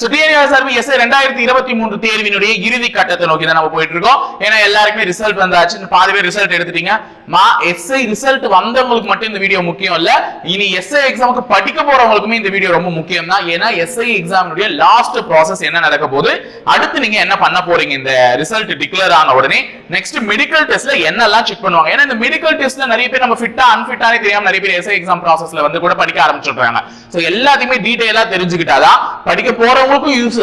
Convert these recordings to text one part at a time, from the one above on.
So சார்பு S ரெண்டாயிரத்தி இருபத்தி மூன்று தேர்வினுடைய இறுதி கட்டத்தை நோக்கி தான் நம்ம போயிட்டு இருக்கோம் ஏன்னா எல்லாருக்குமே ரிசல்ட் வந்தாச்சு. பாதி பேர் ரிசல்ட் எடுத்துட்டீங்க. மா எஸ்ஐ ரிசல்ட் வந்தவங்களுக்கு மட்டும் இந்த வீடியோ முக்கியம் இல்ல. இனி எஸ்ஐ எக்ஸாமுக்கு படிக்க போறவங்களுக்குமே இந்த வீடியோ ரொம்ப முக்கியம் தான். ஏன்னா எஸ்ஐ எக்ஸாமுடைய லாஸ்ட் ப்ராசஸ் என்ன நடக்க போகுது? அடுத்து நீங்க என்ன பண்ண போறீங்க? இந்த ரிசல்ட் டிக்ளேர் ஆன உடனே நெக்ஸ்ட் மெடிக்கல் டெஸ்ட்ல என்னெல்லாம் செக் பண்ணுவாங்க? ஏன்னா இந்த மெடிக்கல் டெஸ்ட்ல நிறைய பேர் நம்ம ஃபிட்டா அன்ஃபிட்டானே தெரியாம நிறைய பேர் எஸ்ஐ எக்ஸாம் ப்ராசஸ்ல வந்து கூட படிக்க ஆரம்பிச்சிடுறாங்க சோ எல்லாத்தையுமே டீடைலா தெரிஞ்சுக்கிட்டாதான் படிக்க போறவங்களுக்கும் யூஸ்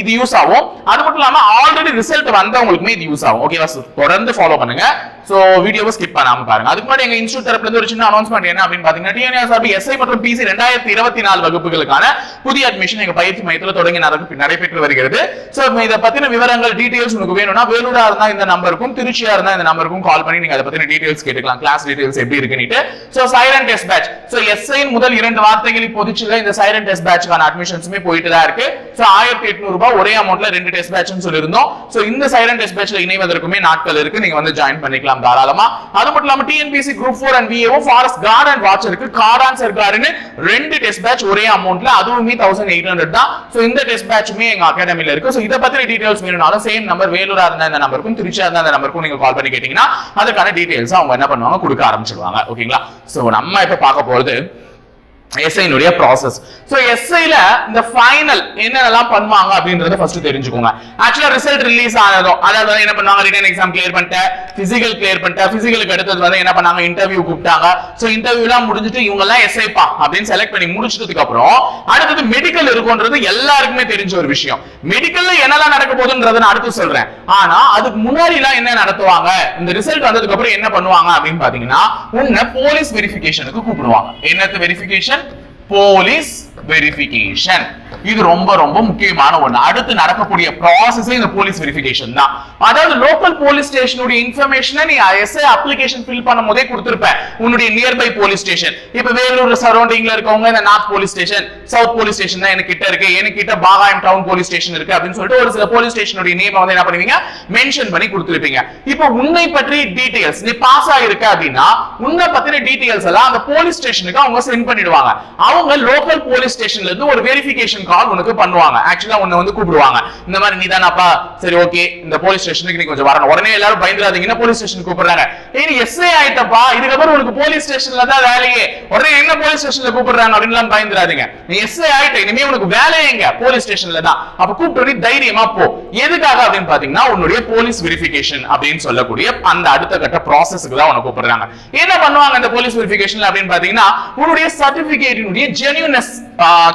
இது யூஸ் ஆகும். அது மட்டும் இல்லாம ஆல்ரெடி ரிசல்ட் வந்தவங்களுக்குமே இது யூஸ் ஆகும். ஓகேவா தொடர்ந்து ஃபாலோ பண்ணுங்க. சோ வீடியோவை ஸ்கிப் பண்ணாம பாருங்க. அதுக்கு முன்னாடி எங்க இன்ஸ்டியூட் தரப்புல இருந்து ஒரு சின்ன அனௌன்ஸ்மெண்ட் என்ன அப்படின்னு பாத்தீங்கன்னா டிஎன்எஸ்ஆர்பி எஸ்ஐ மற்றும் பிசி ரெண்டாயிரத்தி இருபத்தி நாலு வகுப்புகளுக்கான புதிய அட்மிஷன் எங்க பயிற்சி மையத்துல தொடங்கி நடக்கு- நடைபெற்று வருகிறது. சோ இதை பத்தின விவரங்கள் டீடைல்ஸ் உங்களுக்கு வேணும்னா வேலூரா இருந்தா இந்த நம்பருக்கும் திருச்சியா இருந்தா இந்த நம்பருக்கும் கால் பண்ணி நீங்க அதை பத்தின டீடைல்ஸ் கேட்டுக்கலாம். கிளாஸ் டீடைல்ஸ் எப்படி இருக்குன்னு so silent test batch so SI முதல் இரண்டு வார்த்தைகள் இப்போதைக்கு இந்த சைலண்ட் டெஸ்ட் பேட்ச்க்கான அட்மிஷன்ஸுமே போயிட்டு தான் இருக்கு. சோ ஆயிரத்தி எட்நூறு ரூபாய் ஒரே அமௌண்ட்ல ரெண்டு டெஸ்ட் பேட்ச்னு சொல்லியிருந்தோம். சோ இந்த சைலண்ட் டெஸ்ட் பேட்ச்ல இணைவதற்குமே நாட்கள் இருக்கு. நீங்க வந்து ஜாயின் பண்ணிக்கலாம். தாராளமா. அது மட்டும் இல்லாம TNPSC group four and VAO forest guard and வாட்சருக்கு guard சர்க்காருன்னு ரெண்டு டெஸ்ட் பேட்ச் ஒரே அமௌண்ட்ல அதுவுமே தௌசண்ட் எயிட் ஹண்ட்ரட் தான். சோ இந்த டெஸ்ட் பேட்சுமே எங்க அகாடமில இருக்கு. ஸோ இதை பத்தின டீடைல்ஸ் வேணும்னாலும் சேம் நம்பர் வேலூரா இருந்தா இந்த நம்பருக்கும் திருச்சியா இருந்தா இந்த நம்பருக்கும் நீங்க கால் பண்ணி கேட்டீங்கன்னா அதுக்கான டீடைல்ஸ் அவங்க என்ன பண்ணுவாங்க கொடுக்க ஆரம்பிச்சிருவாங்க. ஓகேங்களா சோ நம்ம இப்ப பார்க்க போறது எஸ்ஐனுடைய ப்ராசஸ் ஸோ எஸ்ஐல இந்த ஃபைனல் என்னென்னலாம் பண்ணுவாங்க அப்படின்றத ஃபர்ஸ்ட் தெரிஞ்சுக்கோங்க. ஆக்சுவலாக ரிசல்ட் ரிலீஸ் ஆனதும் அதாவது வந்து என்ன பண்ணுவாங்க? ரிட்டன் எக்ஸாம் கிளியர் பண்ணிட்டேன் பிசிக்கல் கிளியர் பண்ணிட்டேன் பிசிக்கலுக்கு அடுத்தது வந்து என்ன பண்ணாங்க? இன்டர்வியூ கூப்பிட்டாங்க. ஸோ இன்டர்வியூலாம் முடிஞ்சிட்டு இவங்கெல்லாம் எஸ்ஐப்பா அப்படின்னு செலக்ட் பண்ணி முடிச்சதுக்கு அப்புறம் அடுத்தது மெடிக்கல் இருக்கும்ன்றது எல்லாருக்குமே தெரிஞ்ச ஒரு விஷயம். மெடிக்கல்ல என்னெல்லாம் நடக்க போகுதுன்றத நான் அடுத்து சொல்றேன். ஆனா அதுக்கு முன்னாடி எல்லாம் என்ன நடத்துவாங்க? இந்த ரிசல்ட் வந்ததுக்கு அப்புறம் என்ன பண்ணுவாங்க அப்படின்னு பாத்தீங்கன்னா உன்னை போலீஸ் வெரிஃபிகேஷனுக்கு கூப்பிடுவாங்க. என்னத்து வெரிஃபிகேஷன் போலீஸ் வெரிஃபிகேஷன் இது ரொம்ப ரொம்ப முக்கியமான ஒண்ணு. அடுத்து நடக்கக்கூடிய ப்ராசஸ் இந்த போலீஸ் வெரிஃபிகேஷன் தான். அதாவது லோக்கல் போலீஸ் ஸ்டேஷனுடைய இன்ஃபர்மேஷனை நீ எஸ்ஐ அப்ளிகேஷன் ஃபில் பண்ணும் போதே கொடுத்துருப்ப உன்னுடைய நியர்பை போலீஸ் ஸ்டேஷன் இப்ப வேலூர் சரௌண்டிங்ல இருக்கவங்க இந்த north police station south police station தான் எனக்கு கிட்ட இருக்கு. எனக்கு கிட்ட பாகாயம் டவுன் போலீஸ் ஸ்டேஷன் இருக்கு அப்படின்னு சொல்லிட்டு ஒரு சில போலீஸ் ஸ்டேஷனுடைய நேம் வந்து என்ன பண்ணுவீங்க? மென்ஷன் பண்ணி கொடுத்துருப்பீங்க. இப்போ உன்னை பற்றி டீடைல்ஸ் நீ பாஸ் ஆயிருக்க அப்படின்னா உன்னை பத்தின டீடைல்ஸ் எல்லாம் அந்த போலீஸ் ஸ்டேஷனுக்கு அவங்க சென்ட் பண்ணிடுவாங்க. அவங்க லோக்கல் போலீஸ் ஸ்டேஷன்ல இருந்து ஒரு வெரிஃபிகேஷன் கால் உனக்கு பண்ணுவாங்க. ஆக்சுவலா உன்னை வந்து கூப்பிடுவாங்க. இந்த மாதிரி நீ தானப்பா சரி ஓகே இந்த போலீஸ் ஸ்டேஷனுக்கு நீ கொஞ்சம் வரணும். உடனே எல்லாரும் பயந்துடாதீங்கன்னா போலீஸ் ஸ்டேஷன் கூப்பிடுறாங்க? ஏய் நீ எஸ்ஐ ஆயிட்டப்பா. இதுக்கப்புறம் உனக்கு போலீஸ் ஸ்டேஷன்ல தான் வேலையே. உடனே என்ன போலீஸ் ஸ்டேஷன்ல கூப்பிடுறாங்க அப்படின்னு பயந்துடாதீங்க. நீ எஸ்ஐ ஆயிட்ட இனிமே உனக்கு வேலை எங்க? போலீஸ் ஸ்டேஷன்ல தான். அப்ப கூப்பிட்டு தைரியமா போ. எதுக்காக அப்படின்னு பாத்தீங்கன்னா உன்னுடைய போலீஸ் வெரிஃபிகேஷன் அப்படின்னு சொல்லக்கூடிய அந்த அடுத்த கட்ட ப்ராசஸ்க்கு தான் உனக்கு கூப்பிடுறாங்க. என்ன பண்ணுவாங்க இந்த போலீஸ் வெரிஃபிகேஷன் அப்படின்னு பாத்தீங்கன்னா உன்னுடைய சர்டிபிகேட்டினுடைய ஜெனியூனஸ்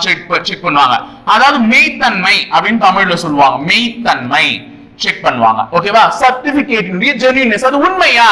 செக் செக் பண்ணுவாங்க. அதாவது மெய்த்தன்மை அப்படின்னு தமிழ்ல சொல்லுவாங்க. மெய்த்தன்மை. செக் பண்ணுவாங்க. ஓகேவா சர்டிபிகேட்டினுடைய ஜெனியூனஸ் அது உண்மையா?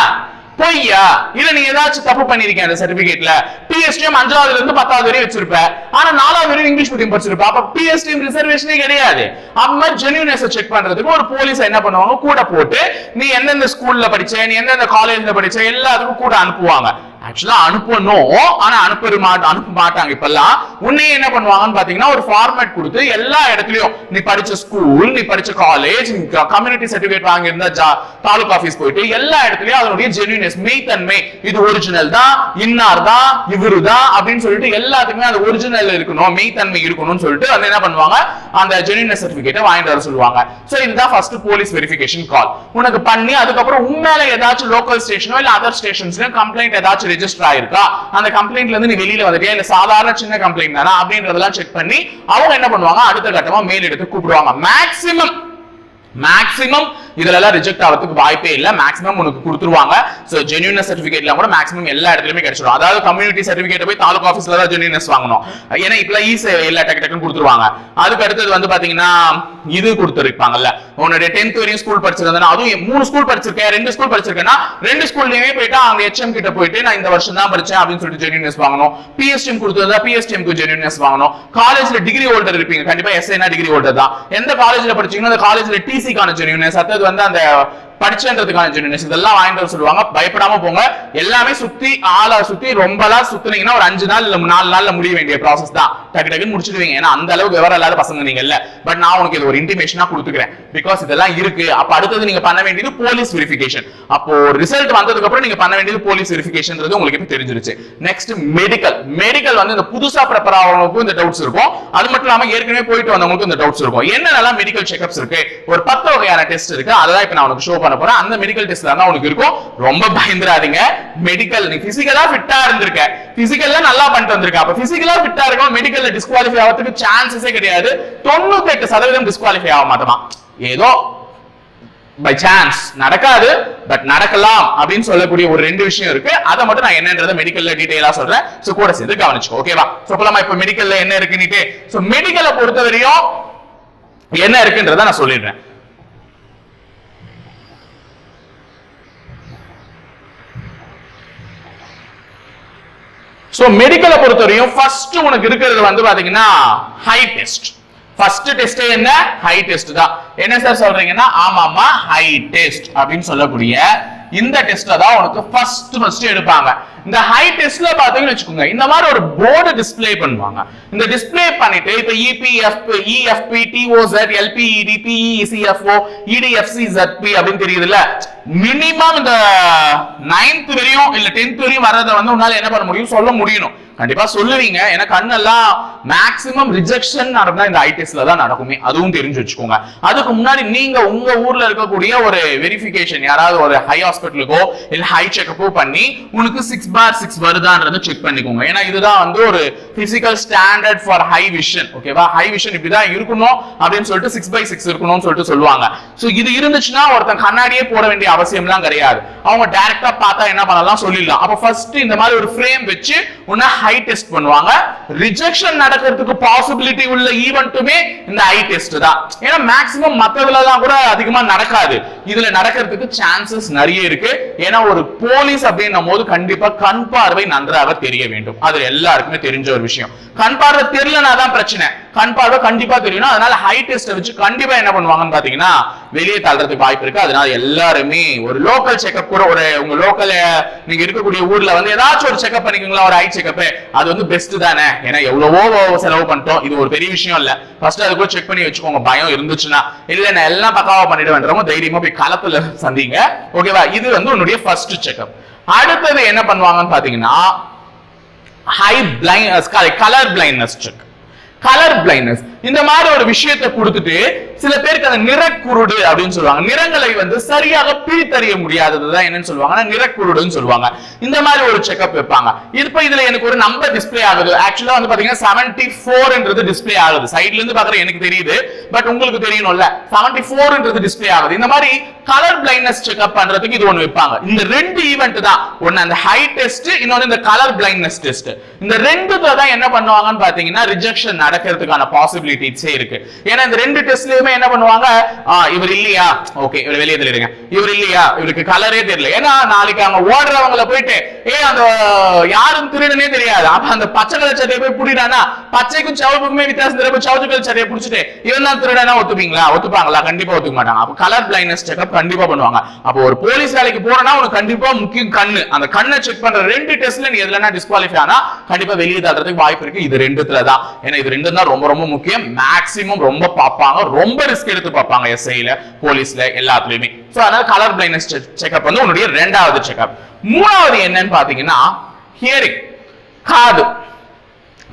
பொய்யா? இல்ல நீ ஏதாச்சும் தப்பு பண்ணிருக்கேன் அந்த சர்டிபிகேட்ல பிஎஸ்டிஎம் அஞ்சாவதுல இருந்து பத்தாவது வரையும் வச்சிருப்ப. ஆனா நாலாவது வரையும் இங்கிலீஷ் மீடியம் படிச்சிருப்ப. அப்ப பிஎஸ்டிஎம் ரிசர்வேஷனே கிடையாது. அந்த மாதிரி ஜென்யூனஸ் செக் பண்றதுக்கு ஒரு போலீஸ் என்ன பண்ணுவாங்க? கூட போட்டு நீ எந்தெந்த ஸ்கூல்ல படிச்ச நீ எந்தெந்த காலேஜ்ல படிச்ச எல்லாத்துக்கும் கூட அனுப்புவாங்க. ஆக்சுவலா அனுப்பணும். ஆனா அனுப்ப மாட்ட அனுப்ப மாட்டாங்க இப்பெல்லாம். உன்னையே என்ன பண்ணுவாங்கன்னு பாத்தீங்கன்னா ஒரு ஃபார்மேட் கொடுத்து எல்லா இடத்துலயும் நீ படிச்ச ஸ்கூல் நீ படிச்ச காலேஜ் கம்யூனிட்டி சர்டிபிகேட் வாங்கியிருந்தா ஜா- தாலுகா ஆஃபீஸ் போயிட்டு எல்லா இடத்துலயும் அதனுடைய ஜென்யூனஸ் மெய்த்தன்மை இது ஒரிஜினல் தான் இன்னார் தான் இவரு தான் அப்படின்னு சொல்லிட்டு எல்லாத்துக்குமே அது ஒரிஜினல் இருக்கணும் மெய்த்தன்மை இருக்கணும்னு சொல்லிட்டு வந்து என்ன பண்ணுவாங்க? அந்த ஜென்யூனஸ் சர்டிபிகேட்டை வாங்கிட்டு வர சொல்லுவாங்க. சோ இதுதான் ஃபர்ஸ்ட் போலீஸ் வெரிஃபிகேஷன் கால் உனக்கு பண்ணி அதுக்கப்புறம் உண்மையில ஏதாச்சும் லோக்கல் ஸ்டேஷனோ இல்ல அதர் ஸ்டேஷன்ஸ்ல கம்ப்ளைண்ட் ஏதாச்சும் ரெஜிஸ்டர் ஆயிருக்கா? அந்த கம்ப்ளைண்ட்ல இருந்து நீ வெளியில வந்துட்டியா? இல்ல சாதாரண சின்ன கம்ப்ளைண்ட் தானா அப்படின்றதெல்லாம் செக் பண்ணி அவங்க என்ன பண்ணுவாங்க? அடுத்த கட்டமா மேல் எடுத்து கூப்பிடுவாங்க. மேக்ஸிமம் மேக்சிமம் இதுலலாம் ரிஜெக்ட் ஆகிறதுக்கு வாய்ப்பே இல்லை. மேக்ஸிமம் உனக்கு கொடுத்துருவாங்க. ஸோ ஜென்யூனஸ் சர்டிஃபிகேட்லாம் கூட மேக்ஸிமம் எல்லா இடத்துலையுமே கிடைச்சிடும். அதாவது கம்யூனிட்டி சர்டிஃபிகேட் போய் தாலுகா ஆஃபீஸ்ல தான் ஜென்யூனஸ் வாங்கணும். ஏன்னா இப்ப ஈ சேவை இல்ல டக்கு டக்குன்னு கொடுத்துருவாங்க. அதுக்கு அடுத்தது வந்து பாத்தீங்கன்னா இது கொடுத்துருப்பாங்கல்ல. உன்னுடைய டென்த் வரையும் ஸ்கூல் படிச்சிருந்தேன் அதுவும் மூணு ஸ்கூல் படிச்சிருக்கேன் ரெண்டு ஸ்கூல் படிச்சிருக்கேன்னா ரெண்டு ஸ்கூல்லயுமே போயிட்டு அவங்க ஹெச்எம் கிட்ட போயிட்டு நான் இந்த வருஷம் தான் படிச்சேன் அப்படின்னு சொல்லிட்டு ஜென்யூனஸ் வாங்கணும். பிஎஸ்டிஎம் கொடுத்ததா பிஎஸ்டிஎம்க்கு ஜென்யூனஸ் வாங்கணும். காலேஜ்ல டிகிரி ஹோல்டர் இருப்பீங்க. கண்டிப்பா எஸ்ஐனா டிகிரி ஹோல்டர் தான். எந்த காலேஜ்ல படிச்சீங்கன்னா அந்த காலேஜ்ல டிசிக்கான ஜென்யூனஸ் அடுத்தது வந்து அந்த படிச்சன்றதுக்கான ஜென்யூனிஸ் இதெல்லாம் வாங்கிட்டு வர சொல்லுவாங்க. பயப்படாம போங்க. எல்லாமே சுத்தி ஆளை சுத்தி ரொம்பலாம் சுத்துனீங்கன்னா ஒரு அஞ்சு நாள் இல்ல நாலு நாள்ல முடிய வேண்டிய ப்ராசஸ் தான். டக்கு டக்குன்னு முடிச்சிடுவீங்க. ஏன்னா அந்த அளவுக்கு விவரம் இல்லாத பசங்க நீங்க இல்ல. பட் நான் உனக்கு இது ஒரு இன்டிமேஷனா கொடுத்துக்கிறேன். பிகாஸ் இதெல்லாம் இருக்கு. அப்ப அடுத்தது நீங்க பண்ண வேண்டியது போலீஸ் வெரிஃபிகேஷன் அப்போ ரிசல்ட் வந்ததுக்கு அப்புறம் நீங்க பண்ண வேண்டியது போலீஸ் வெரிஃபிகேஷன்ன்றது உங்களுக்கு இப்ப தெரிஞ்சிருச்சு. நெக்ஸ்ட் மெடிக்கல் மெடிக்கல் வந்து இந்த புதுசா ப்ரிப்பேர் ஆகிறவங்களுக்கும் இந்த டவுட்ஸ் இருக்கும். அது மட்டும் இல்லாம ஏற்கனவே போயிட்டு வந்தவங்களுக்கும் இந்த டவுட்ஸ் இருக்கும். என்னென்னலாம் மெடிக்கல் செக்அப்ஸ் இருக்கு? ஒரு பத்து வகையான டெஸ்ட் இருக்கு. அதெல்லாம் இப்ப நான் உனக்கு ஷோ பண்ண போறேன். அந்த மெடிக்கல் டெஸ்ட் தான் உனக்கு இருக்கும். ரொம்ப பயந்துராதீங்க மெடிக்கல் நீ பிசிக்கலா ஃபிட்டா இருந்திருக்க. பிசிக்கல்ல நல்லா பண்ணிட்டு வந்திருக்க. அப்ப பிசிக்கலா ஃபிட்டா இருக்கும் மெடிக்கல்ல டிஸ்குவாலிஃபை ஆகிறதுக்கு சான்சஸே கிடையாது. தொண்ணூத்தி எட்டு சதவீதம் டிஸ்குவாலிஃபை ஆக மாட்டோமா ஏதோ பை சான்ஸ் நடக்காது பட் நடக்கலாம் அப்படின்னு சொல்லக்கூடிய ஒரு ரெண்டு விஷயம் இருக்கு. அதை மட்டும் நான் என்னன்றதை மெடிக்கல்ல டீடைலா சொல்றேன். சோ கூட சேர்ந்து கவனிச்சுக்கோ ஓகேவா சோ போலாமா இப்ப மெடிக்கல்ல என்ன இருக்குன்னு சோ மெடிக்கலை பொறுத்தவரையும் என்ன இருக்குன்றதை நான் சொல்லிடுறேன். சோ மெடிக்கலை பொறுத்தவரையும் ஃபர்ஸ்ட் உனக்கு இருக்கிறது வந்து பாத்தீங்கன்னா ஹை டெஸ்ட் ஃபர்ஸ்ட் டெஸ்ட் என்ன? ஹை டெஸ்ட் தான். என்ன சார் சொல்றீங்கன்னா ஆமாமா ஹை டெஸ்ட் அப்படின்னு சொல்லக்கூடிய இந்த டெஸ்ட் தான் உனக்கு ஃபர்ஸ்ட் ஃபர்ஸ்ட் எடுப்பாங்க. இந்த ஹை டெஸ்ட்ல பாத்தீங்கன்னு வச்சுக்கோங்க இந்த மாதிரி ஒரு போர்டு டிஸ்பிளே பண்ணுவாங்க. இந்த டிஸ்பிளே பண்ணிட்டு இப்ப இபிஎஃப் இஎஃப்பி டிஓசெட் எல்பிஇடி பிஇசிஎஃப்ஓ இடிஎஃப்சி ZP அப்படின்னு தெரியுதுல்ல. மினிமம் இந்த நைன்த் வரையும் இல்ல டென்த் வரையும் வர்றதை வந்து உன்னால என்ன பண்ண முடியும்? சொல்ல முடியணும். கண்டிப்பா சொல்லுவீங்க. ஏன்னா கண்ணெல்லாம் மேக்ஸிமம் ரிஜெக்ஷன் நடந்தா இந்த ஐடிஎஸ்ல தான் நடக்குமே. அதுவும் தெரிஞ்சு வச்சுக்கோங்க. அதுக்கு முன்னாடி நீங்க உங்க ஊர்ல இருக்கக்கூடிய ஒரு வெரிஃபிகேஷன் யாராவது ஒரு ஹை ஹாஸ்பிட்டலுக்கோ இல்ல ஹை செக்அப்போ பண்ணி உனக்கு சிக்ஸ் பார் சிக்ஸ் வருதான்றத செக் பண்ணிக்கோங்க. ஏன்னா இதுதான் வந்து ஒரு physical standard for eye vision ஓகேவா ஹை விஷன் இப்படிதான் இருக்கணும் அப்படின்னு சொல்லிட்டு சிக்ஸ் பை சிக்ஸ் இருக்கணும்னு சொல்லிட்டு சொல்லுவாங்க. சோ இது இருந்துச்சுன்னா ஒருத்தன் கண்ணாடியே போட வேண்டிய அவசியம்லாம் கிடையாது. அவங்க டைரக்டா பார்த்தா என்ன பண்ணலாம் சொல்லிடலாம். அப்ப ஃபர்ஸ்ட் இந்த மாதிரி ஒரு ஃப்ரேம் வச்சு உன்ன ஹை டெஸ்ட் பண்ணுவாங்க. ரிஜெக்ஷன் நடக்கிறதுக்கு பாசிபிலிட்டி உள்ள ஈவெண்ட்டுமே இந்த ஹை டெஸ்ட் தான். ஏன்னா மேக்ஸிமம் மத்ததுலலாம் கூட அதிகமா நடக்காது. இதுல நடக்கிறதுக்கு சான்சஸ் நிறைய இருக்கு. ஏன்னா ஒரு போலீஸ் அப்படின்னும் போது கண்டிப்பா கண் பார்வை நன்றாக தெரிய வேண்டும். அது எல்லாருக்குமே தெரிஞ்ச ஒரு விஷயம். கண் பார்வை தெரியலனா தான் பிரச்சனை. கண் பார்வை கண்டிப்பா தெரியணும் அதனால ஹை டெஸ்ட் வச்சு கண்டிப்பா என்ன பண்ணுவாங்கன்னு பாத்தீங்கன்னா வெளியே தள்ளுறதுக்கு வாய்ப்பு இருக்கு. அதனால எல்லாருமே ஒரு லோக்கல் செக்அப் கூட ஒரு உங்க லோக்கல் நீங்க இருக்கக்கூடிய ஊர்ல வந்து ஏதாச்சும் ஒரு செக்அப் பண்ணிக்கீங்களா ஒரு ஐ செக்அப் அது வந்து பெஸ்ட் தானே. ஏன்னா எவ்வளவோ செலவு பண்ணிட்டோம். இது ஒரு பெரிய விஷயம் இல்ல. ஃபர்ஸ்ட் அது கூட செக் பண்ணி வச்சுக்கோங்க. பயம் இருந்துச்சுன்னா. இல்ல நான் எல்லாம் பக்காவா பண்ணிட்டு வேண்டறவங்க தைரியமா போய் களத்துல சந்திங்க. ஓகேவா இது வந்து உன்னுடைய ஃபர்ஸ்ட் செக்அப் அடுத்தது என்ன பண்ணுவாங்கன்னு பாத்தீங்கன்னா eye blind colour blindness check colour blindness இந்த மாதிரி ஒரு விஷயத்தை கொடுத்துட்டு சில பேருக்கு அந்த நிறக்குருடு அப்படின்னு சொல்லுவாங்க. நிறங்களை வந்து சரியாக பிரித்தறிய முடியாததுதான் என்னன்னு சொல்லுவாங்க. நிறக்குருடுன்னு சொல்லுவாங்க. இந்த மாதிரி ஒரு செக்அப் வைப்பாங்க. இப்ப இதுல எனக்கு ஒரு நம்பர் டிஸ்பிளே ஆகுது. ஆக்சுவலா வந்து பாத்தீங்கன்னா செவன்டி போர்ன்றது டிஸ்பிளே ஆகுது. சைட்ல இருந்து பாக்குற எனக்கு தெரியுது. பட் உங்களுக்கு தெரியணும்ல. செவன்டி போர்ன்றது டிஸ்ப்ளே ஆகுது. இந்த மாதிரி கலர் பிளைண்ட்னஸ் செக்அப் பண்றதுக்கு இது ஒண்ணு வைப்பாங்க. இந்த ரெண்டு ஈவெண்ட் தான். ஒன்னு அந்த ஹை டெஸ்ட் இன்னொன்னு இந்த கலர் பிளைண்ட்னஸ் டெஸ்ட் இந்த ரெண்டு தான் என்ன பண்ணுவாங்கன்னு பாத்தீங்கன்னா ரிஜெக்ஷன் நடக்கிறதுக்கான பாசிபிலிட்டிஸே இருக்கு. ஏன்னா இந்த ரெண்டு டெஸ்ட்லயுமே என்ன பண்ணுவாங்க? இவர் இல்லையா? ஓகே இவர் வெளியே தெரியுங்க இவர் இல்லையா? இவருக்கு கலரே தெரியல. ஏன்னா நாளைக்கு அவங்க ஓடுறவங்களை போயிட்டு ஏ அந்த யாரும் திருடனே தெரியாது. அப்ப அந்த பச்சை கலர் சட்டையை போய் புடிடானா? பச்சைக்கும் சிவப்புக்குமே வித்தியாசம் தெரியும் சிவப்பு கலர் சட்டையை புடிச்சிட்டு இவன் தான் திருடனா ஒத்துப்பீங்களா? ஒத்துப்பாங்களா? கண்டிப்பா ஒத்துக்க மாட்டாங்க. அப்ப கலர் பிளைண்ட்னஸ் செக்அப் கண்டிப்பா பண்ணுவாங்க. அப்போ ஒரு போலீஸ் வேலைக்கு போறனா உனக்கு கண்டிப்பா முக்கியம் கண்ணு. அந்த கண்ணை செக் பண்ற ரெண்டு டெஸ்ட்ல நீ எதுலனா டிஸ்குவாலிஃபை ஆனா கண்டிப்பா வெளியே தள்ளுறதுக்கு வாய்ப்பு இருக்கு. இது ரெண்டுத்துல தான் ஏன்னா இது ரெண்டும் தான் ரொம்ப ரொம்ப முக்கியம். மேக்சிமம் ரொம்ப பார்ப்பாங்க. ரொம்ப ரிஸ்க் எடுத்து பார்ப்பாங்க எஸ்ஐல போலீஸ்ல எல்லாத்துலயுமே. ஸோ அதனால கலர் பிளைண்ட்னஸ் செக்அப் வந்து உன்னுடைய ரெண்டாவது செக்அப் மூணாவது என்னன்னு பாத்தீங்கன்னா ஹியரிங் காது.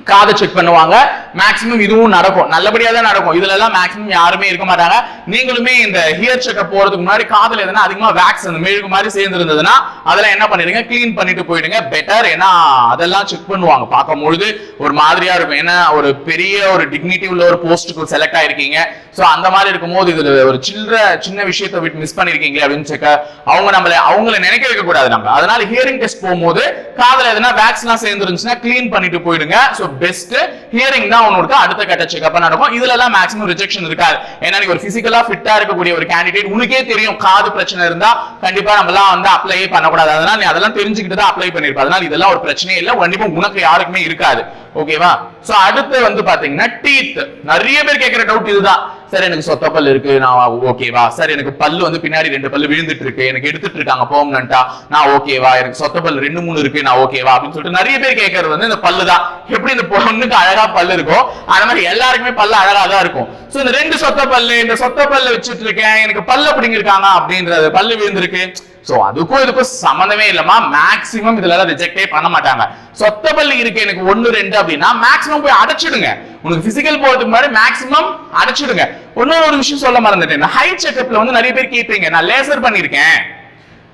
காதை செக் பண்ணுவாங்க. மேக்ஸிமம் இதுவும் நடக்கும். நல்லபடியாக தான் நடக்கும். இதுல எல்லாம் மேக்ஸிமம் யாருமே இருக்க மாட்டாங்க. நீங்களுமே இந்த ஹியர் செக்அப் போறதுக்கு முன்னாடி காதல் எதனா அதிகமா வேக்ஸ் அந்த மெழுகு மாதிரி சேர்ந்து இருந்ததுன்னா அதெல்லாம் என்ன பண்ணிடுங்க? க்ளீன் பண்ணிட்டு போயிடுங்க. பெட்டர் ஏன்னா அதெல்லாம் செக் பண்ணுவாங்க. பார்க்கும் பொழுது ஒரு மாதிரியா இருக்கும். ஏன்னா ஒரு பெரிய ஒரு டிக்னிட்டி உள்ள ஒரு போஸ்ட்டுக்கு செலக்ட் ஆயிருக்கீங்க. சோ அந்த மாதிரி இருக்கும்போது இதுல ஒரு சில்லற சின்ன விஷயத்த விட்டு மிஸ் பண்ணிருக்கீங்களே அப்படின்னு செக்க அவங்க நம்மள அவங்கள நினைக்க வைக்க கூடாது நம்ம. அதனால ஹியரிங் டெஸ்ட் போகும்போது காதல் எதனா வேக்ஸ் எல்லாம் சேர்ந்து கிளீன் க்ளீன் பண்ணிட்டு போயிடுங்க. பெஸ்ட் ஹியரிங் தான் உனக்கு அடுத்த கட்ட செக்அப் நடக்கும். இதுல எல்லாம் மேக்ஸிமம் ரிஜெக்ஷன் இருக்காது. ஏன்னா நீ ஒரு பிசிக்கலா ஃபிட்டா இருக்கக்கூடிய ஒரு கேண்டிடேட் உனக்கே தெரியும் காது பிரச்சனை இருந்தா கண்டிப்பா நம்ம எல்லாம் வந்து அப்ளை பண்ணக்கூடாது. அதனால நீ அதெல்லாம் தெரிஞ்சுக்கிட்டு தான் அப்ளை பண்ணிருப்ப. அதனால இதெல்லாம் ஒரு பிரச்சனையே இல்லை. கண்டிப்பா உனக்கு யாருக்குமே இருக்காது. ஓகேவா சோ அடுத்து வந்து பாத்தீங்கன்னா டீத் நிறைய பேர் கேட்கிற டவுட் இதுதான். சார் எனக்கு சொத்த பல் இருக்கு. நான் ஓகேவா சார் எனக்கு பல்லு வந்து பின்னாடி ரெண்டு பல்லு விழுந்துட்டு இருக்கு எனக்கு எடுத்துட்டு இருக்காங்க. பெர்மனண்டா நான் ஓகேவா எனக்கு சொத்த பல்லு ரெண்டு மூணு இருக்கு. நான் ஓகேவா அப்படின்னு சொல்லிட்டு நிறைய பேர் கேட்கறது வந்து இந்த பல்லு தான். எப்படி இந்த பொண்ணுக்கு அழகா பல்லு இருக்கோ அந்த மாதிரி எல்லாருக்குமே பல்லு அழகா தான் இருக்கும். சோ இந்த ரெண்டு சொத்த பல்லு இந்த சொத்த பல்லு வச்சுட்டு இருக்கேன். எனக்கு பல்லு பிடிங்கிருக்காங்க அப்படின்றது. பல்லு விழுந்திருக்கு. சோ அதுக்கும் இதுக்கும் சம்மந்தமே இல்லமா மேக்சிமம் இதுல எல்லாம் ரிஜெக்டே பண்ண மாட்டாங்க. சொத்த பள்ளி இருக்கு எனக்கு ஒன்னு ரெண்டு அப்படின்னா மேக்ஸிமம் போய் அடைச்சிடுங்க. உனக்கு பிசிக்கல் போறதுக்கு முன்னாடி மேக்ஸிமம் அடைச்சிடுங்க. இன்னொரு ஒரு விஷயம் சொல்ல மறந்துட்டேன். ஹை செக்அப்ல வந்து நிறைய பேர் கேட்பீங்க நான் லேசர் பண்ணிருக்கேன்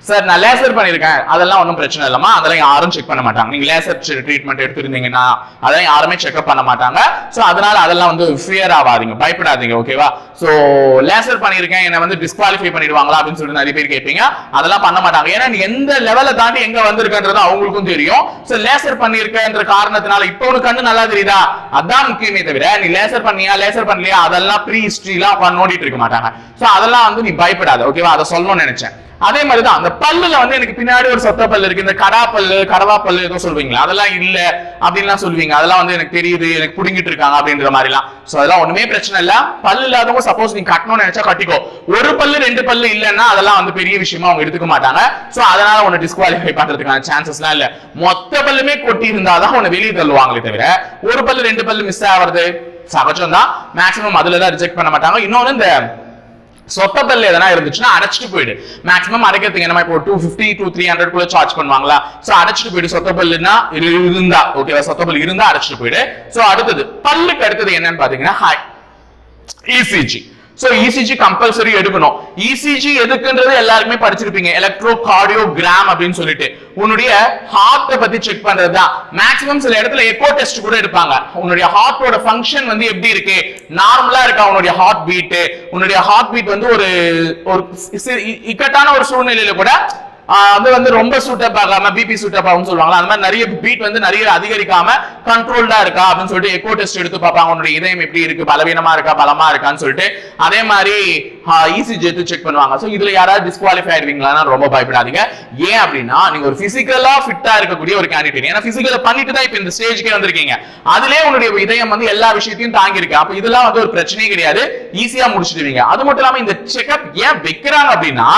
சார் நான் லேசர் பண்ணியிருக்கேன். அதெல்லாம் ஒன்றும் பிரச்சனை இல்லைமா அதெல்லாம் யாரும் செக் பண்ண மாட்டாங்க. நீங்க லேசர் ட்ரீட்மெண்ட் எடுத்திருந்தீங்கன்னா அதெல்லாம் யாருமே செக்அப் பண்ண மாட்டாங்க. ஸோ அதனால அதெல்லாம் வந்து ஃபியர் ஆகாதீங்க. பயப்படாதீங்க ஓகேவா ஸோ லேசர் பண்ணியிருக்கேன். என்னை வந்து டிஸ்குவாலிஃபை பண்ணிடுவாங்களா அப்படின்னு சொல்லிட்டு நிறைய பேர் கேட்பீங்க. அதெல்லாம் பண்ண மாட்டாங்க. ஏன்னா நீ எந்த லெவலை தாண்டி எங்க வந்திருக்கன்றது அவங்களுக்கும் தெரியும். ஸோ லேசர் பண்ணியிருக்கேன்ற காரணத்தினால இப்போ உனக்கு கண்ணு நல்லா தெரியுதா? அதான் முக்கியமே தவிர நீ லேசர் பண்ணியா லேசர் பண்ணலையா? அதெல்லாம் ப்ரீ ஹிஸ்டரிலாம் நோண்டிட்டு இருக்க மாட்டாங்க. ஸோ அதெல்லாம் வந்து நீ பயப்படாத ஓகேவா அதை சொல்லணும்னு நினைச்சேன். அதே மாதிரிதான் அந்த பல்லுல வந்து எனக்கு பின்னாடி ஒரு சொத்த பல்லு இருக்கு. இந்த கடா பல்லு கடவா பல்லு ஏதோ சொல்லுவீங்களா? அதெல்லாம் இல்ல அப்படின்லாம் சொல்லுவீங்க. அதெல்லாம் வந்து எனக்கு தெரியுது எனக்கு புடுங்கிட்டு இருக்காங்க அப்படின்ற மாதிரிலாம். சோ அதெல்லாம் ஒண்ணுமே பிரச்சனை இல்ல. பல்லு இல்லாதவங்க சப்போஸ் நீங்க கட்டணும்னு நினைச்சா கட்டிக்கோ. ஒரு பல்லு ரெண்டு பல்லு இல்லைன்னா அதெல்லாம் வந்து பெரிய விஷயமா அவங்க எடுத்துக்க மாட்டாங்க. சோ அதனால உன்னை டிஸ்குவாலிஃபை பண்றதுக்கான சான்சஸ்லாம் இல்ல. மொத்த பல்லுமே கொட்டி இருந்தாதான் உன்னை வெளியே தள்ளுவாங்களே தவிர ஒரு பல்லு ரெண்டு பல்லு மிஸ் ஆகிறது சகஜம் தான் மேக்ஸிமம் அதுல தான் ரிஜெக்ட் பண்ண மாட்டாங்க. இன்னொன்னு இந்த சொத்த பல்லு எதனா இருந்துச்சுன்னா அடைச்சிட்டு போயிடு. மேக்ஸிமம் அடைக்கிறதுக்கு என்ன இப்போ two fifty two three hundred குள்ள சார்ஜ் பண்ணுவாங்களா? சோ அடைச்சிட்டு போயிடு. சொத்த பல்லுனா இரு- இருந்தா ஓகேவா சொத்த பல்லு இருந்தா அடைச்சிட்டு போயிடு. சோ அடுத்தது பல்லுக்கு அடுத்தது என்னன்னு பாத்தீங்கன்னா ஹாய் இசிஜி சோ இசிஜி கம்பல்சரி எடுக்கணும். இசிஜி எதுக்குன்றது எல்லாருக்குமே படிச்சிருப்பீங்க. எலக்ட்ரோ கார்டியோகிராம் அப்படின்னு சொல்லிட்டு. உன்னுடைய ஹார்ட்டை பத்தி செக் பண்றது தான் மேக்ஸிமம் சில இடத்துல எக்கோ டெஸ்ட் கூட எடுப்பாங்க. உன்னுடைய ஹார்ட்டோட ஃபங்க்ஷன் வந்து எப்படி இருக்கு? நார்மலா இருக்கா உன்னுடைய ஹார்ட் பீட் உன்னுடைய ஹார்ட் பீட் வந்து ஒரு ஒரு இக்கட்டான ஒரு சூழ்நிலையில கூட அது வந்து ரொம்ப சூட்டப் ஆகாம பிபி சூட்டப் ஆகும் சொல்லுவாங்க அந்த மாதிரி நிறைய பீட் வந்து நிறைய அதிகரிக்காம கண்ட்ரோல்டா இருக்கா அப்படின்னு சொல்லிட்டு எக்கோ டெஸ்ட் எடுத்து பார்ப்பாங்க. உன்னுடைய இதயம் எப்படி இருக்கு? பலவீனமா இருக்கா? பலமா இருக்கான்னு சொல்லிட்டு. அதே மாதிரி இசிஜி எடுத்து செக் பண்ணுவாங்க. சோ இதுல யாராவது டிஸ்குவாலிஃபை ஆயிருவீங்களா ரொம்ப பயப்படாதீங்க. ஏன் அப்படின்னா நீங்க ஒரு பிசிக்கலா ஃபிட்டா இருக்கக்கூடிய ஒரு கேண்டிடேட் ஏன்னா பிசிக்கலை பண்ணிட்டு தான் இப்ப இந்த ஸ்டேஜ்க்கே வந்திருக்கீங்க. அதுலயே உன்னுடைய இதயம் வந்து எல்லா விஷயத்தையும் தாங்கி இருக்கு அப்ப இதெல்லாம் வந்து ஒரு பிரச்சனையே கிடையாது. ஈஸியா முடிச்சிடுவீங்க. அது மட்டும் இல்லாம இந்த செக்அப் ஏன் வைக்கிறாங்க அப்படின்னா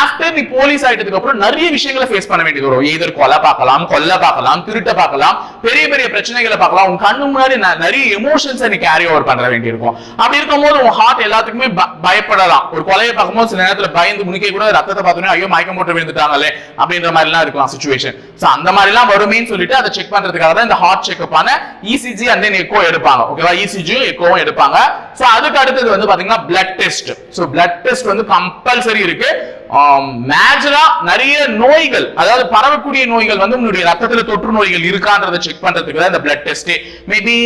ஆஃப்டர் நீ போலீஸ் ஆயிட்டதுக்கு அப்புறம் நிறைய விஷயங்களை ஃபேஸ் பண்ண வேண்டியது வரும். எதிர் கொலை பார்க்கலாம் கொல்ல பார்க்கலாம் திருட்ட பார்க்கலாம் பெரிய பெரிய பிரச்சனைகளை பார்க்கலாம். உன் கண்ணு முன்னாடி நிறைய எமோஷன்ஸை நீ கேரி ஓவர் பண்ண வேண்டியிருக்கும். அப்படி இருக்கும்போது உன் ஹார்ட் எல்லாத்துக்குமே பயப்படலாம். ஒரு கொலையை பார்க்கும்போது சில நேரத்தில் பயந்து முனிக்க கூட ரத்தத்தை பார்த்தோன்னே ஐயோ மயக்கம் போட்டு விழுந்துட்டாங்களே அப்படின்ற மாதிரிலாம் இருக்கலாம் சுச்சுவேஷன் சோ அந்த மாதிரிலாம் வருமேன்னு சொல்லிட்டு அதை செக் பண்றதுக்காக தான் இந்த ஹார்ட் செக்அப்பான இசிஜி அண்ட் தென் எக்கோ எடுப்பாங்க. ஓகேவா இசிஜியும் எக்கோவும் எடுப்பாங்க. சோ அதுக்கு அடுத்தது வந்து பாத்தீங்கன்னா blood test so blood test வந்து கம்பல்சரி இருக்கு. மேஜரா நிறைய நோய்கள் அதாவது பரவக்கூடிய நோய்கள் வந்து உங்களுடைய ரத்தத்துல தொற்று நோய்கள் இருக்கான்றதை செக் பண்றதுக்கு தான் இந்த பிளட் டெஸ்ட் மேபி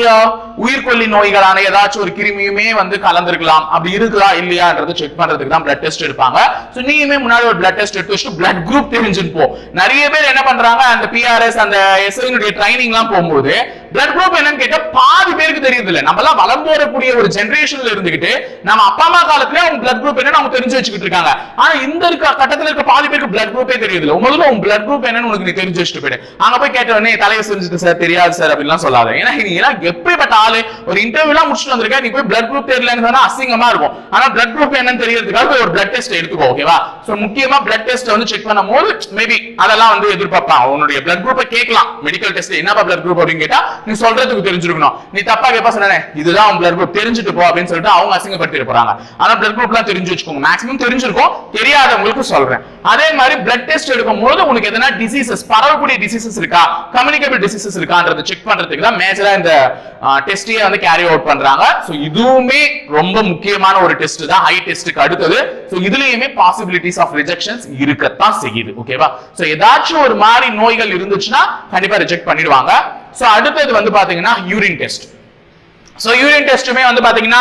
உயிர்கொல்லி நோய்களான ஏதாச்சும் ஒரு கிருமியுமே வந்து கலந்துருக்கலாம். அப்படி இருக்குதா இல்லையான்றது செக் பண்றதுக்கு தான் பிளட் டெஸ்ட் எடுப்பாங்க. ஸோ நீயுமே முன்னாடி ஒரு பிளட் டெஸ்ட் எடுத்து வச்சுட்டு பிளட் குரூப் தெரிஞ்சுன்னு போ. நிறைய பேர் என்ன பண்றாங்க அந்த பிஆர்எஸ் அந்த எஸ்ஐனுடைய ட்ரைனிங் எல்லாம் போகும்போது பிளட் குரூப் என்னன்னு கேட்டா பாதி பேருக்கு தெரியுது இல்ல நம்ம எல்லாம் வளர்ந்து வரக்கூடிய ஒரு ஜெனரேஷன்ல இருந்துகிட்டு நம்ம அப்பா அம்மா காலத்துல அவங்க பிளட் குரூப் என்னன்னு அவங்க தெரிஞ்சு வச்சுக்கிட்டு இருக்காங்க. ஆனா இந்த இருக்க கட்டத்துல இருக்க பாதி பேருக்கு பிளட் குரூப்பே தெரியுது இல்ல முதல்ல உங்க பிளட் குரூப் என்னன்னு உனக்கு நீ தெரிஞ்சு வச்சுட்டு போயிடு. அங்க போய் கேட்ட உடனே தலையை செஞ்சுட்டு சார் தெரியாது சார் அப்படிலாம் சொல்லாத. ஏன்னா நீ எல்லாம் எப்படிப்பட்ட ஆளு? ஒரு இன்டர்வியூ எல்லாம் முடிச்சுட்டு வந்திருக்க நீ போய் பிளட் குரூப் தெரியலன்னு சொன்னா அசிங்கமா இருக்கும். ஆனா பிளட் குரூப் என்னன்னு தெரியறதுக்காக போய் ஒரு பிளட் டெஸ்ட் எடுத்துக்கோ ஓகேவா சோ முக்கியமா பிளட் டெஸ்ட் வந்து செக் பண்ணும்போது மேபி அதெல்லாம் வந்து எதிர்பார்ப்பான். உன்னுடைய பிளட் குரூப்பை கேட்கலாம். மெடிக்கல் டெஸ்ட் என்னப்பா பிளட் குரூப் அப்படின்னு கேட்டா நீ சொல்றதுக்கு தெரிஞ்சிருக்கணும். நீ தப்பா கேப்பா சொன்னே இதுதான் உன் பிளட் குரூப் தெரிஞ்சுட்டு போ அப்படின்னு சொல்லிட்டு அவங்க அசிங்கப்படுத்திட்டு போறாங்க. ஆனா பிளட் குரூப்லாம் தெரிஞ்சு வச்சுக்கோங்க. மேக்ஸிமம் தெரிஞ்சிருக்கும் தெரியாதவங்களுக்கு சொல்றேன். அதே மாதிரி பிளட் டெஸ்ட் எடுக்கும் போது உனக்கு எதனா டிசீசஸ் பரவக்கூடிய டிசீசஸ் இருக்கா? கம்யூனிகபிள் டிசீசஸ் இருக்கான்றத செக் பண்றதுக்கு தான் மேஜரா இந்த டெஸ்டையே வந்து கேரி அவுட் பண்றாங்க. சோ இதுவுமே ரொம்ப முக்கியமான ஒரு டெஸ்ட் தான். ஹை டெஸ்ட்டுக்கு அடுத்தது. சோ இதுலயுமே பாசிபிலிட்டிஸ் ஆஃப் ரிஜெக்ஷன்ஸ் இருக்கத்தான் செய்யுது. ஓகேவா சோ ஏதாச்சும் ஒரு மாதிரி நோய்கள் இருந்துச்சுன்னா கண்டிப்பா ரிஜெக்ட் பண்ணிடுவாங்க. ஸோ அடுத்தது வந்து பாத்தீங்கன்னா யூரின் டெஸ்ட் ஸோ யூரின் டெஸ்ட்டுமே வந்து பாத்தீங்கன்னா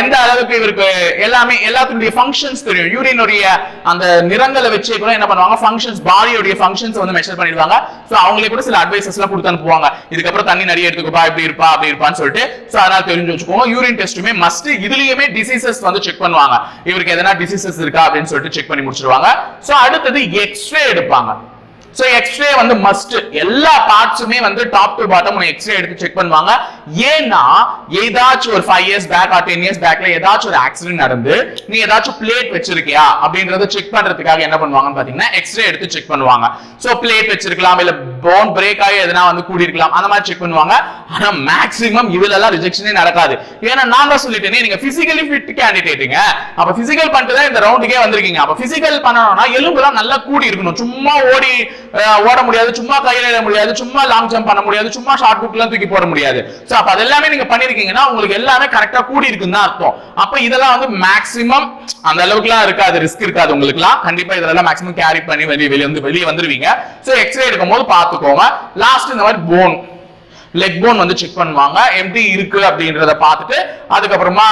எந்த அளவுக்கு இவருக்கு எல்லாமே எல்லாத்துடைய ஃபங்க்ஷன்ஸ் தெரியும். யூரினுடைய அந்த நிறங்களை வச்சே கூட என்ன பண்ணுவாங்க? ஃபங்க்ஷன்ஸ் பாடியோடைய ஃபங்க்ஷன்ஸ் வந்து மெஷர் பண்ணிடுவாங்க. ஸோ அவங்களே கூட சில அட்வைசஸ் எல்லாம் கொடுத்து அனுப்புவாங்க. இதுக்கப்புறம் தண்ணி நிறைய எடுத்துக்கப்பா இப்படி இருப்பா அப்படி இருப்பான்னு சொல்லிட்டு. ஸோ அதனால் தெரிஞ்சு வச்சுக்கோங்க யூரின் டெஸ்ட்டுமே மஸ்ட் இதுலேயுமே டிசீசஸ் வந்து செக் பண்ணுவாங்க. இவருக்கு எதனா டிசீசஸ் இருக்கா அப்படின்னு சொல்லிட்டு செக் பண்ணி முடிச்சிருவாங்க. ஸோ அடுத்தது எக்ஸ்ரே எடுப்பாங்க. சோ எக்ஸ்ரே வந்து மஸ்ட் எல்லா பார்ட்ஸுமே வந்து டாப் டு பாட்டம் எக்ஸ்ரே எடுத்து செக் பண்ணுவாங்க. ஏன்னா ஏதாச்சும் ஒரு five years back or ten years பேக்ல ஏதாச்சும் ஒரு ஆக்சிடென்ட் நடந்து நீ ஏதாச்சும் பிளேட் வச்சிருக்கியா அப்படின்றத செக் பண்றதுக்காக என்ன பண்ணுவாங்கன்னு பாத்தீங்கன்னா எக்ஸ்ரே எடுத்து செக் பண்ணுவாங்க. சோ பிளேட் வச்சிருக்கலாம் இல்ல போன் பிரேக் ஆகி எதனா வந்து கூடி இருக்கலாம் அந்த மாதிரி செக் பண்ணுவாங்க. ஆனா மேக்சிமம் இதுல எல்லாம் ரிஜெக்ஷனே நடக்காது. ஏன்னா நான் தான் சொல்லிட்டேனே நீங்க பிசிக்கலி ஃபிட் கேண்டிடேட்டுங்க அப்ப பிசிக்கல் பண்ணிட்டு தான் இந்த ரவுண்டுக்கே வந்திருக்கீங்க. அப்ப பிசிக்கல் பண்ணணும்னா எலும்புலாம் நல்லா கூடி இருக்கணும் சும்மா ஓடி ஓட முடியாது சும்மா கையில இட முடியாது சும்மா லாங் ஜம்ப் பண்ண முடியாது சும்மா ஷார்ட் புக்லாம் தூக்கி போட முடியாது. சோ அப்ப அது எல்லாமே நீங்க பண்ணிருக்கீங்கன்னா உங்களுக்கு எல்லாமே கரெக்டா கூடி இருக்குன்னு தான் அர்த்தம். அப்ப இதெல்லாம் வந்து மேக்ஸிமம் அந்த அளவுக்குலாம் இருக்காது ரிஸ்க் இருக்காது உங்களுக்குலாம். கண்டிப்பா இதெல்லாம் மேக்ஸிமம் கேரி பண்ணி வெளியே வெளியே வந்து வெளியே வந்துருவீங்க. சோ எக்ஸ்ரே எடுக்கும் போது பாத்துக்கோங்க லாஸ்ட் இந்த மாதிரி போன் லெக் போன் வந்து செக் பண்ணுவாங்க. எப்படி இருக்கு அப்படின்றத பார்த்துட்டு அதுக்கப்புறமா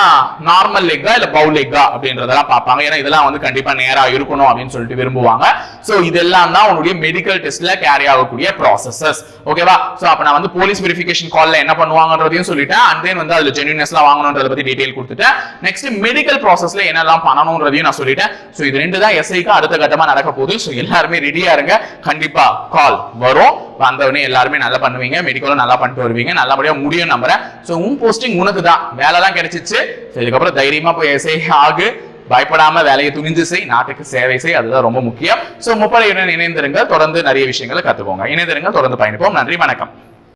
நார்மல் லெக்கா இல்ல பவு லெக்கா அப்படின்றதெல்லாம் பார்ப்பாங்க. ஏன்னா இதெல்லாம் வந்து கண்டிப்பா நேரா இருக்கணும் அப்படின்னு சொல்லிட்டு விரும்புவாங்க. சோ இதெல்லாம் தான் உன்னுடைய மெடிக்கல் டெஸ்ட்ல கேரி ஆகக்கூடிய ப்ராசஸஸ் ஓகேவா சோ அப்ப நான் வந்து போலீஸ் வெரிஃபிகேஷன் கால்ல என்ன பண்ணுவாங்கன்றதையும் சொல்லிட்டேன். அண்ட் தென் வந்து அதுல ஜென்யூனஸ்லாம் வாங்கணுன்றத பத்தி டீடைல் கொடுத்துட்டேன். நெக்ஸ்ட் மெடிக்கல் ப்ராசஸ்ல என்னெல்லாம் பண்ணணும்ன்றதையும் நான் சொல்லிட்டேன். சோ இது ரெண்டு தான் எஸ்ஐக்கு அடுத்த கட்டமா நடக்க போகுது. சோ எல்லாருமே ரெடியா இருங்க. கண்டிப்பா கால் வரும். வந்தவொடனே எல்லாருமே நல்லா பண்ணுவீங்க மெடிக்கலும் நல்லா பண்ணிட்டு வருவீங்க நல்லபடியா முடியும் நம்புறேன். ஸோ உன் போஸ்டிங் உனக்கு தான். வேலை தான் கிடைச்சிச்சு இதுக்கப்புறம் தைரியமா போய் எஸ்ஐ ஆகு. பயப்படாம வேலையை துணிஞ்சு செய். நாட்டுக்கு சேவை செய். அதுதான் ரொம்ப முக்கியம். ஸோ முப்படையுடன் இணைந்திருங்கள் தொடர்ந்து நிறைய விஷயங்களை கத்துக்கோங்க. இணைந்திருங்கள். தொடர்ந்து பயணிப்போம். நன்றி. வணக்கம்.